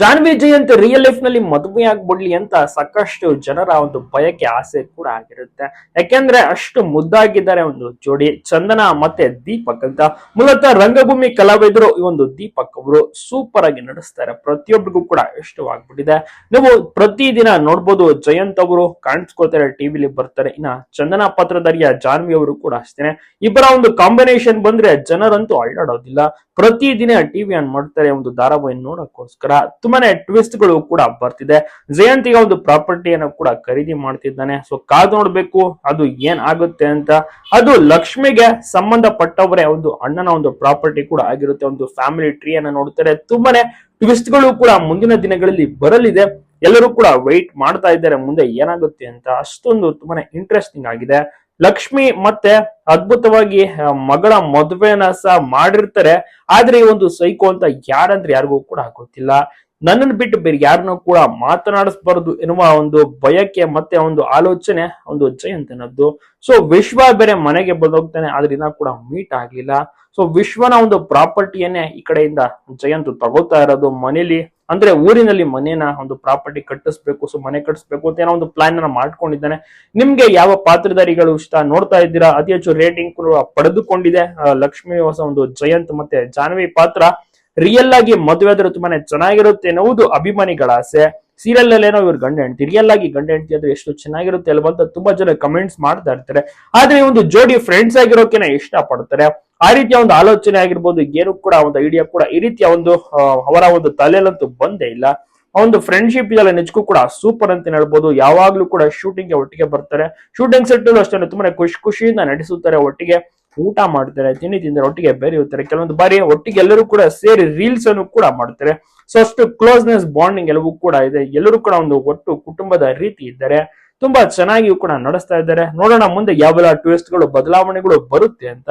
Janhvi Jayant real ಲೈಫ್ನಲ್ಲಿ ಮದುವೆ ಆಗ್ಬಿಡ್ಲಿ ಅಂತ ಸಾಕಷ್ಟು ಜನರ ಒಂದು ಬಯಕೆ, ಆಸೆ ಕೂಡ ಆಗಿರುತ್ತೆ. ಯಾಕೆಂದ್ರೆ ಅಷ್ಟು ಮುದ್ದಾಗಿದ್ದಾರೆ ಒಂದು ಜೋಡಿ ಚಂದನ ಮತ್ತೆ ದೀಪಕ್ ಅಂತ. ಮೂಲತಃ ರಂಗಭೂಮಿ ಕಲಾವಿದರು ಈ ಒಂದು ದೀಪಕ್ ಅವರು ಸೂಪರ್ ಆಗಿ ನಡೆಸ್ತಾರೆ. ಪ್ರತಿಯೊಬ್ಬರಿಗೂ ಕೂಡ ಇಷ್ಟವಾಗ್ಬಿಟ್ಟಿದೆ. ನೀವು ಪ್ರತಿದಿನ ನೋಡ್ಬೋದು ಜಯಂತ್ ಅವರು ಕಾಣಿಸ್ಕೊಳ್ತಾರೆ ಟಿವಿಲಿ ಬರ್ತಾರೆ. ಇನ್ನ ಚಂದನ ಪಾತ್ರಧಾರಿಯ ಜಾನ್ವಿ ಅವರು ಕೂಡ ಅಷ್ಟೇನೆ. ಇಬ್ಬರ ಒಂದು ಕಾಂಬಿನೇಷನ್ ಬಂದ್ರೆ ಜನರಂತೂ ಅಳ್ಳಾಡೋದಿಲ್ಲ ಪ್ರತಿದಿನ ಟಿವಿ ಆನ್ ಮಾಡ್ತಾರೆ ಒಂದು ಧಾರಾವಾಹಿ ನೋಡಕ್ಕೋಸ್ಕರ. ತುಂಬಾನೇ ಟ್ವಿಸ್ಟ್ಗಳು ಕೂಡ ಬರ್ತಿದೆ. ಜಯಂತಿಗೆ ಒಂದು ಪ್ರಾಪರ್ಟಿಯನ್ನು ಕೂಡ ಖರೀದಿ ಮಾಡ್ತಿದ್ದಾನೆ. ಸೊ ಕಾದು ನೋಡ್ಬೇಕು, ಅದು ಏನ್ ಆಗುತ್ತೆ ಅಂತ. ಅದು ಲಕ್ಷ್ಮಿಗೆ ಸಂಬಂಧಪಟ್ಟವರೇ ಒಂದು ಅಣ್ಣನ ಒಂದು ಪ್ರಾಪರ್ಟಿ ಕೂಡ ಆಗಿರುತ್ತೆ. ಒಂದು ಫ್ಯಾಮಿಲಿ ಟ್ರೀ ಅನ್ನ ನೋಡ್ತಾರೆ. ತುಂಬಾನೇ ಟ್ವಿಸ್ಟ್ಗಳು ಕೂಡ ಮುಂದಿನ ದಿನಗಳಲ್ಲಿ ಬರಲಿದೆ. ಎಲ್ಲರೂ ಕೂಡ ವೈಟ್ ಮಾಡ್ತಾ ಇದ್ದಾರೆ. ಮುಂದೆ ಏನಾಗುತ್ತೆ ಅಂತ. ಅಷ್ಟೊಂದು ತುಂಬಾನೇ ಇಂಟ್ರೆಸ್ಟಿಂಗ್ ಆಗಿದೆ. ಲಕ್ಷ್ಮಿ ಮತ್ತೆ ಅದ್ಭುತವಾಗಿ ಮಗಳ ಮದುವೆನ ಸಹ ಮಾಡಿರ್ತಾರೆ. ಆದ್ರೆ ಈ ಒಂದು ಸೈಕೋ ಅಂತ ಯಾರಂದ್ರೆ ಯಾರಿಗೂ ಕೂಡ ಗೊತ್ತಿಲ್ಲ. ನನ್ನನ್ನು ಬಿಟ್ಟು ಬೇರೆ ಯಾರನ್ನೂ ಕೂಡ ಮಾತನಾಡಿಸ್ಬಾರ್ದು ಎನ್ನುವ ಒಂದು ಬಯಕೆ ಮತ್ತೆ ಒಂದು ಆಲೋಚನೆ, ಒಂದು ಜಯಂತನದ್ದು. ಸೊ ವಿಶ್ವ ಬೇರೆ ಮನೆಗೆ ಬಂದೋಗ್ತಾನೆ ಆದ್ರಿಂದ ಕೂಡ ಮೀಟ್ ಆಗ್ಲಿಲ್ಲ. ಸೊ ವಿಶ್ವನ ಒಂದು ಪ್ರಾಪರ್ಟಿಯನ್ನೇ ಈ ಕಡೆಯಿಂದ ಜಯಂತ್ ತಗೋತಾ ಇರೋದು ಮನೇಲಿ. ಅಂದ್ರೆ ಊರಿನಲ್ಲಿ ಮನೇನ ಒಂದು ಪ್ರಾಪರ್ಟಿ ಕಟ್ಟಿಸ್ಬೇಕು, ಸೊ ಮನೆ ಕಟ್ಟಿಸ್ಬೇಕು ಅಂತ ಏನೋ ಒಂದು ಪ್ಲಾನ್ ಅನ್ನ ಮಾಡ್ಕೊಂಡಿದ್ದಾನೆ. ನಿಮ್ಗೆ ಯಾವ ಪಾತ್ರಧಾರಿಗಳು ಇಷ್ಟ ನೋಡ್ತಾ ಇದ್ದೀರಾ? ಅತಿ ಹೆಚ್ಚು ರೇಟಿಂಗ್ ಕೂಡ ಪಡೆದುಕೊಂಡಿದೆ. ಲಕ್ಷ್ಮೀ ಒಂದು ಜಯಂತ್ ಮತ್ತೆ ಜಾನ್ವಿ ಪಾತ್ರ. ರಿಯಲ್ ಆಗಿ ಮದುವೆ ಆದ್ರೆ ತುಂಬಾನೇ ಚೆನ್ನಾಗಿರುತ್ತೆ ಅನ್ನೋದು ಅಭಿಮಾನಿಗಳ ಆಸೆ. ಸೀರಿಯಲ್ ಅಲ್ಲಿ ಏನೋ ಇವ್ರು ಗಂಡ ಹೆಂಡತಿ ರಿಯಲ್ ಆಗಿ ಗಂಡ ಹೆಂಡತಿ ಆದ್ರೆ ಎಷ್ಟು ಚೆನ್ನಾಗಿರುತ್ತೆ ಅಲ್ವಾ ಅಂತ ತುಂಬಾ ಜನ ಕಮೆಂಟ್ಸ್ ಮಾಡ್ತಾ ಇರ್ತಾರೆ. ಆದ್ರೆ ಒಂದು ಜೋಡಿ ಫ್ರೆಂಡ್ಸ್ ಆಗಿರೋಕೆನ ಇಷ್ಟ ಪಡ್ತಾರೆ ಆ ರೀತಿಯ ಒಂದು ಆಲೋಚನೆ ಆಗಿರ್ಬೋದು ಏನು ಕೂಡ ಒಂದು ಐಡಿಯಾ ಕೂಡ ಈ ರೀತಿಯ ಒಂದು ಅವರ ಒಂದು ತಲೆಯಲ್ಲಂತೂ ಬಂದೇ ಇಲ್ಲ. ಒಂದು ಫ್ರೆಂಡ್ಶಿಪ್ ಇದೆಲ್ಲ ನಿಜಕ್ಕೂ ಕೂಡ ಸೂಪರ್ ಅಂತ ಹೇಳ್ಬೋದು. ಯಾವಾಗ್ಲೂ ಕೂಡ ಶೂಟಿಂಗ್ಗೆ ಒಟ್ಟಿಗೆ ಬರ್ತಾರೆ. ಶೂಟಿಂಗ್ ಸೆಟ್ ಅಷ್ಟೇ ತುಂಬಾನೇ ಖುಷಿ ಖುಷಿಯಿಂದ ನಡೆಸುತ್ತಾರೆ ಒಟ್ಟಿಗೆ. ಊಟ ಮಾಡ್ತಾರೆ, ತಿಂಡಿ ತಿಂದರೆ ಒಟ್ಟಿಗೆ ಬೆರೆಯುತ್ತಾರೆ. ಕೆಲವೊಂದು ಬಾರಿ ಒಟ್ಟಿಗೆ ಎಲ್ಲರೂ ಕೂಡ ಸೇರಿ ರೀಲ್ಸ್ ಅನ್ನು ಕೂಡ ಮಾಡ್ತಾರೆ. ಸೊ ಅಷ್ಟು ಕ್ಲೋಸ್ನೆಸ್ ಬಾಂಡಿಂಗ್ ಎಲ್ಲವೂ ಕೂಡ ಇದೆ. ಎಲ್ಲರೂ ಕೂಡ ಒಂದು ಒಟ್ಟು ಕುಟುಂಬದ ರೀತಿ ಇದ್ದಾರೆ. ತುಂಬಾ ಚೆನ್ನಾಗಿಯೂ ಕೂಡ ನಡೆಸ್ತಾ ಇದ್ದಾರೆ. ನೋಡೋಣ ಮುಂದೆ ಯಾವೆಲ್ಲ ಟ್ವಿಸ್ಟ್ಗಳು ಬದಲಾವಣೆಗಳು ಬರುತ್ತೆ ಅಂತ.